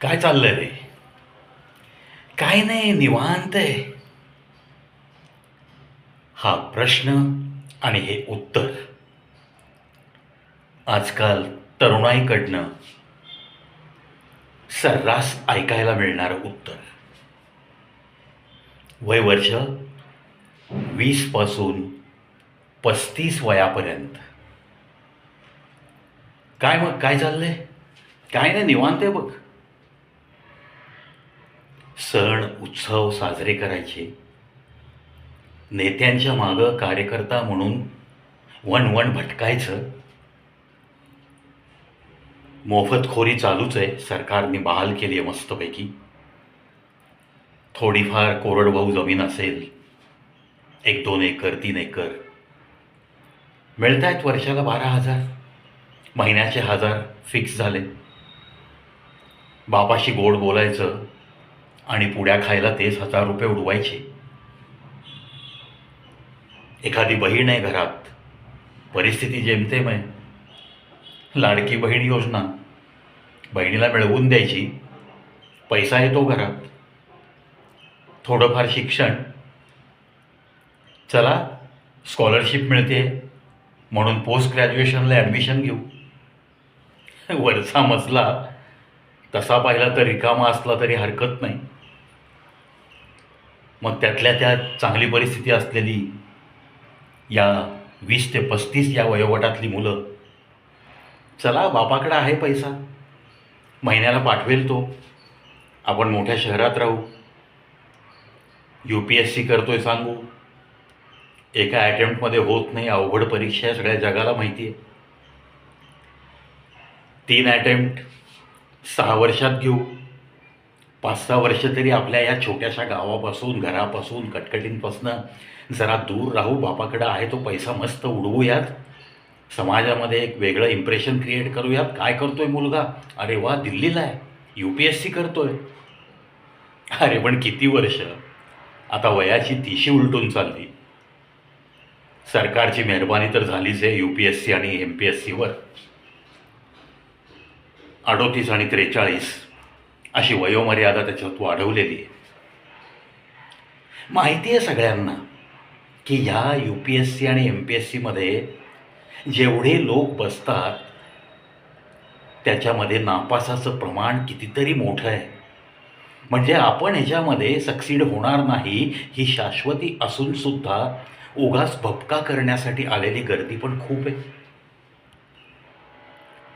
काय चाललंय रे? काय नाही निवांत आहे. हा प्रश्न आणि हे उत्तर. आजकाल तरुणाईकडनं सर्रास ऐकायला मिळणारं उत्तर. वय वर्ष वीसपासून पस्तीस वयापर्यंत. काय मग काय चाललंय? काय नाही निवांत आहे बघ. सण उत्सव साजरे करायचे. नेत्यांच्या मागं कार्यकर्ता म्हणून वन वन भटकायचं. मोफतखोरी चालूच आहे सरकारने बहाल केली आहे मस्तपैकी. थोडीफार कोरडवाहू जमीन असेल एक दोन एकर तीन एकर. मिळत आहेत वर्षाला बारा हजार. महिन्याचे हजार फिक्स झाले. बापाशी गोड बोलायचं आणि पुड्या खायला तेच हजार रुपये उडवायचे. एखादी बहीण आहे घरात. परिस्थिती जेमतेम आहे. लाडकी बहीण योजना. बहिणीला मिळवून द्यायची. पैसा येतो घरात. थोडंफार शिक्षण. चला स्कॉलरशिप मिळते. म्हणून पोस्ट ग्रॅज्युएशनला ॲडमिशन घेऊ. वरचा मजला. तसा पाहिला तर रिकामा असला तरी हरकत नाही. मग त्यातल्या त्यात चांगली परिस्थिती असलेली या वीस ते पस्तीस या वयोगटातली मुलं चला बापाकडं आहे पैसा. महिन्याला पाठवेल तो. आपण मोठ्या शहरात राहू. यू पी एस सी करतो आहे सांगू. एका अटेम्प्टमध्ये होत नाही अवघड परीक्षा आहे सगळ्या जगाला माहिती आहे. तीन अटेम्प्ट सहा वर्षात घेऊ. पाच सहा वर्ष तरी आपल्या या छोट्याशा गावापासून घरापासून कटकटींपासून जरा दूर राहू बापाकडं आहे तो पैसा मस्त उडवूयात. समाजामध्ये एक वेगळं इम्प्रेशन क्रिएट करूयात. काय करतोय मुलगा? अरे वा दिल्लीला आहे. यू पी एस सी करतोय. अरे पण किती वर्ष? आता वयाची तिशी उलटून चालली. सरकारची मेहरबानी तर झालीच आहे यू पी एस सी आणि एम पी एस सीवर अडोतीस आणि त्रेचाळीस. अशी वयोमर्यादा त्याच्यात वाढवलेली आहे. माहिती आहे सगळ्यांना की ह्या यू पी एस सी आणि एम पी एस सीमध्ये जेवढे लोक बसतात त्याच्यामध्ये नापासाचं प्रमाण कितीतरी मोठं आहे. म्हणजे आपण ह्याच्यामध्ये सक्सीड होणार नाही ही शाश्वती असूनसुद्धा उगास उगाच भपका करण्यासाठी आलेली गर्दी पण खूप आहे.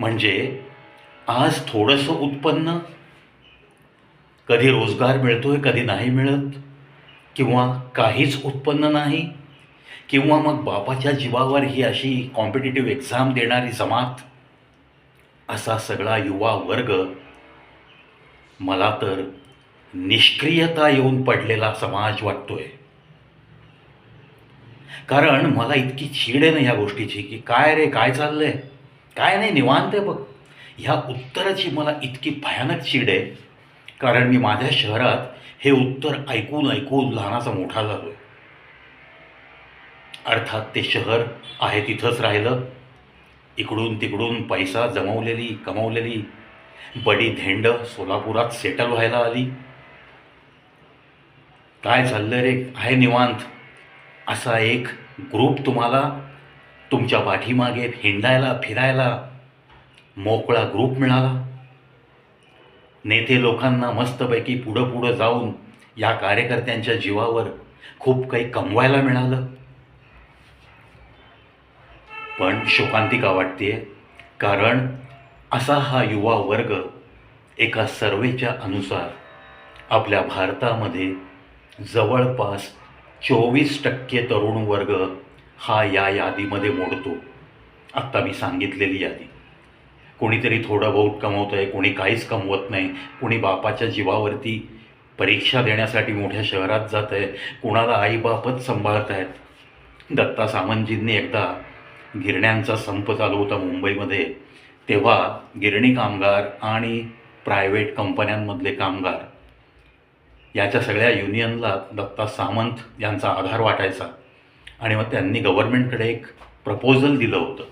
म्हणजे आज थोडंसं उत्पन्न कधी रोजगार मिळतोय कधी नाही मिळत किंवा काहीच उत्पन्न नाही किंवा मग बापाच्या जीवावर ही अशी कॉम्पिटेटिव्ह एक्झाम देणारी जमात असा सगळा युवा वर्ग मला तर निष्क्रियता येऊन पडलेला समाज वाटतोय. कारण मला इतकी चीड आहे ना ह्या गोष्टीची की काय रे काय चाललंय? काय नाही निवांत आहे बघ. ह्या उत्तराची मला इतकी भयानक चीड आहे. कारण मी माझ्या शहरात हे उत्तर ऐकून ऐकून लहानाचा मोठा झालो आहे अर्थात ते शहर आहे तिथंच राहिलं. इकडून तिकडून पैसा जमवलेली कमवलेली बडी धेंड सोलापुरात सेटल व्हायला आली. काय चाललं रे? आहे निवांत. असा एक ग्रुप तुम्हाला तुमच्या पाठीमागे हिंडायला फिरायला मोकळा ग्रुप मिळाला. नेते लोकांना मस्तपैकी पुढं पुढं जाऊन या कार्यकर्त्यांच्या जीवावर खूप काही कमवायला मिळालं. पण शोकांतिका वाटते कारण असा हा युवा वर्ग एका सर्वेच्या अनुसार आपल्या भारतामध्ये जवळपास चोवीस टक्के तरुण वर्ग हा या यादीमध्ये मोडतो. आत्ता मी सांगितलेली यादी. कोणीतरी थोडं बहुत कमवतं आहे कोणी काहीच कमवत नाही कोणी बापाच्या जीवावरती परीक्षा देण्यासाठी मोठ्या शहरात जात आहे कुणाला आईबापच सांभाळत आहेत दत्ता सामंतजींनी एकदा गिरण्यांचा संप चालू होता मुंबईमध्ये तेव्हा गिरणी कामगार आणि प्रायव्हेट कंपन्यांमधले कामगार याच्या सगळ्या युनियनला दत्ता सामंत यांचा आधार वाटायचा. आणि मग त्यांनी गव्हर्नमेंटकडे एक प्रपोजल दिलं होतं.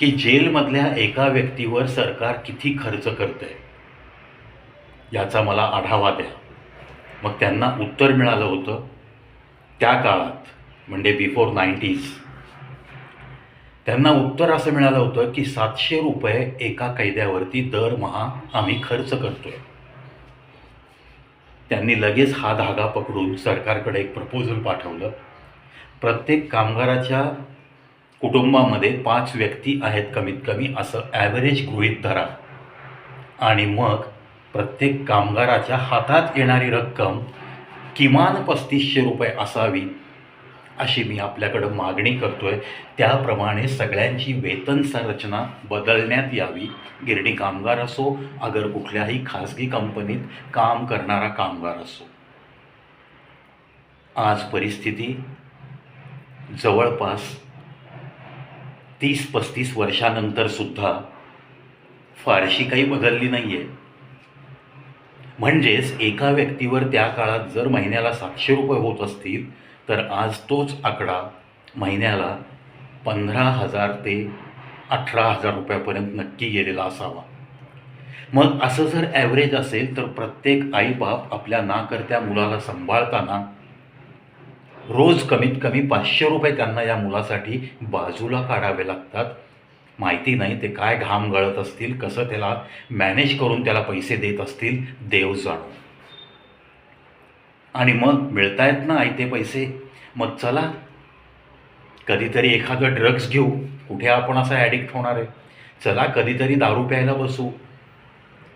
की जेलमधल्या एका व्यक्तीवर सरकार किती खर्च करतं आहे याचा मला आढावा द्या. मग त्यांना उत्तर मिळालं होतं. त्या काळात म्हणजे बिफोर नाईन्टीज त्यांना उत्तर असं मिळालं होतं की सातशे रुपये एका कैद्यावरती दरमहा आम्ही खर्च करतोय. त्यांनी लगेच हा धागा पकडून सरकारकडे एक प्रपोजल पाठवलं. प्रत्येक कामगाराच्या कुटुंबामध्ये पाच व्यक्ती आहेत कमीत कमी असं ॲव्हरेज गृहीत धरा. आणि मग प्रत्येक कामगाराच्या हातात येणारी रक्कम किमान पस्तीसशे रुपये असावी अशी मी आपल्याकडं मागणी करतो आहे त्याप्रमाणे सगळ्यांची वेतन संरचना बदलण्यात यावी. गिरणी कामगार असो अगर कुठल्याही खाजगी कंपनीत काम करणारा कामगार असो. आज परिस्थिती जवळपास तीस पस्तीस वर्षानंतर सुद्धा फारशी काही बदलली नाही आहे म्हणजेच एका व्यक्तीवर त्या काळात जर महिन्याला सातशे रुपये होत असतील तर आज तोच आकडा महिन्याला पंधरा हजार ते अठरा हजार रुपयापर्यंत नक्की गेलेला असावा. मग असं जर ॲव्हरेज असेल तर प्रत्येक आईबाप आपल्या नाकर्त्या मुलाला सांभाळताना रोज कमीत कमी पाचशे रुपये त्यांना या मुलासाठी बाजूला काढावे लागतात. माहिती नाही ते काय घाम गळत असतील कसं त्याला मॅनेज करून त्याला पैसे देत असतील देव जाणो. आणि मग मिळतायत ना आयते पैसे? मग चला. कधीतरी एखादं ड्रग्ज घेऊ. कुठे आपण असा ॲडिक्ट होणार आहे? चला कधीतरी दारू प्यायला बसू.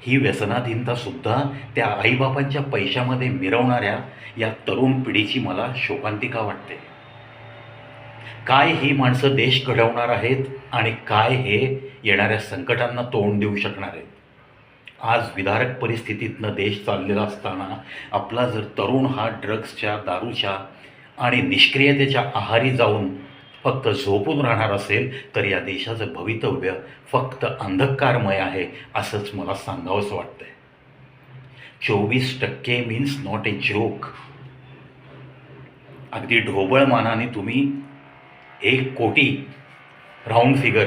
ही व्यसनाधीनता सुद्धा त्या आईबापांच्या पैशामध्ये मिरवणाऱ्या या तरुण पिढीची मला शोकांतिका वाटते. काय ही माणसं देश घडवणार आहेत आणि काय हे येणाऱ्या संकटांना तोंड देऊ शकणार आहेत? आज विदारक परिस्थितीतनं देश चाललेला असताना आपला जर तरुण हा ड्रग्सच्या दारूच्या आणि निष्क्रियतेच्या आहारी जाऊन फक्त झोपून राहणार असेल तर या देशाचं भवितव्य फक्त अंधकारमय आहे असंच मला सांगावंसं वाटतंय. चोवीस टक्के मीन्स नॉट ए जोक अगदी ढोबळ मानाने तुम्ही एक कोटी राऊंड फिगर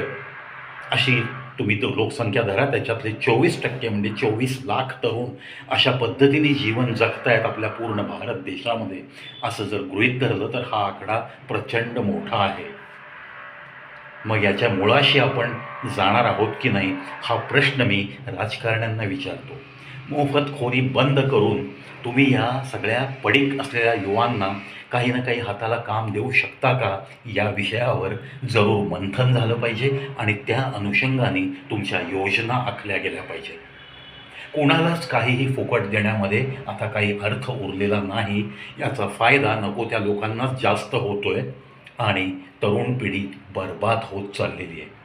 अशी तुम्ही तो लोकसंख्या धरा त्याच्यातले चोवीस टक्के म्हणजे चोवीस लाख तरुण अशा पद्धतीने जीवन जगतायत आपल्या पूर्ण भारत देशामध्ये. असं जर गृहीत धरलं तर हा आकडा प्रचंड मोठा आहे. मग याच्या मुळाशी आपण जाणार आहोत की नाही हा प्रश्न मी राजकारण्यांना विचारतो. मोफतखोरी बंद करून तुम्ही या सगळ्या पडीक असलेल्या युवांना काही ना काही हाताला काम देऊ शकता का? या विषयावर जरूर मंथन झालं पाहिजे आणि त्या अनुषंगाने तुमच्या योजना आखल्या गेल्या पाहिजे. कोणालाच काहीही फुकट देण्यामध्ये आता काही अर्थ उरलेला नाही. याचा फायदा नको त्या लोकांनाच जास्त होतोय. आणि तरुण पिढी बर्बाद होत चाललेली आहे.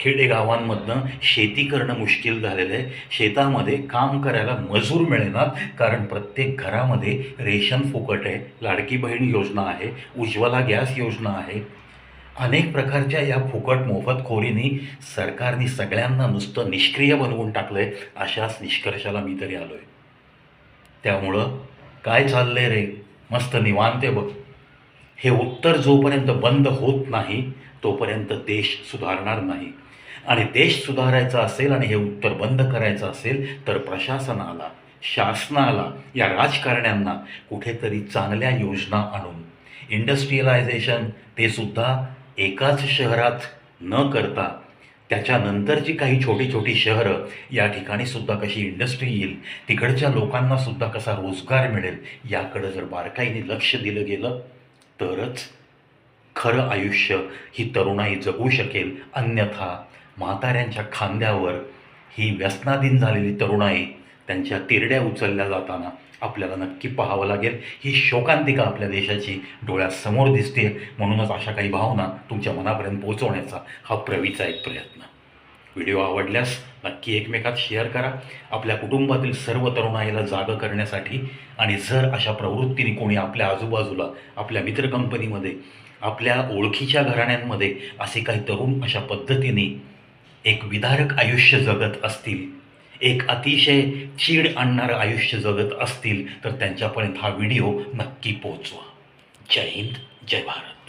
खेडेगावांमधनं शेती करणं मुश्किल झालेलं आहे. शेतामध्ये काम करायला मजूर मिळेनात कारण प्रत्येक घरामध्ये रेशन फुकट आहे लाडकी बहीण योजना आहे उज्ज्वला गॅस योजना आहे. अनेक प्रकारच्या या फुकट मोफतखोरीनी सरकारने सगळ्यांना नुसतं निष्क्रिय बनवून टाकलं आहे अशाच निष्कर्षाला मी तरी आलो आहे त्यामुळं काय चाललंय रे? मस्त निवांत आहे बघ. हे उत्तर जोपर्यंत बंद होत नाही तोपर्यंत देश सुधारणार नाही. आणि देश सुधारायचा असेल आणि हे उत्तर बंद करायचं असेल तर प्रशासनाला शासनाला या राजकारण्यांना कुठेतरी चांगल्या योजना आणून. इंडस्ट्रियलायझेशन ते सुद्धा एकाच शहरात न करता त्याच्यानंतरची काही छोटी छोटी शहरं या ठिकाणी सुद्धा कशी इंडस्ट्री येईल तिकडच्या लोकांना सुद्धा कसा रोजगार मिळेल याकडं जर बारकाईने लक्ष दिलं गेलं तरच खरं आयुष्य ही तरुणाई जगू शकेल. अन्यथा म्हाताऱ्यांच्या खांद्यावर ही व्यसनाधीन झालेली तरुणाई त्यांच्या तिरड्या उचलल्या जाताना आपल्याला नक्की पाहावं लागेल. ही शोकांतिका आपल्या देशाची डोळ्यासमोर दिसते म्हणूनच अशा काही भावना तुमच्या मनापर्यंत पोहोचवण्याचा हा प्रवीचा एक प्रयत्न. व्हिडिओ आवडल्यास नक्की एकमेकात शेअर करा. आपल्या कुटुंबातील सर्व तरुणाईला जागं करण्यासाठी आणि जर अशा प्रवृत्तीने कोणी आपल्या आजूबाजूला आपल्या मित्र कंपनीमध्ये आपल्या ओळखीच्या घराण्यांमध्ये असे काही तरुण अशा पद्धतीने एक विदारक आयुष्य जगत असतील एक अतिशय चीड आणणारं आयुष्य जगत असतील तर त्यांच्यापर्यंत हा व्हिडिओ नक्की पोचवा जय हिंद जय भारत.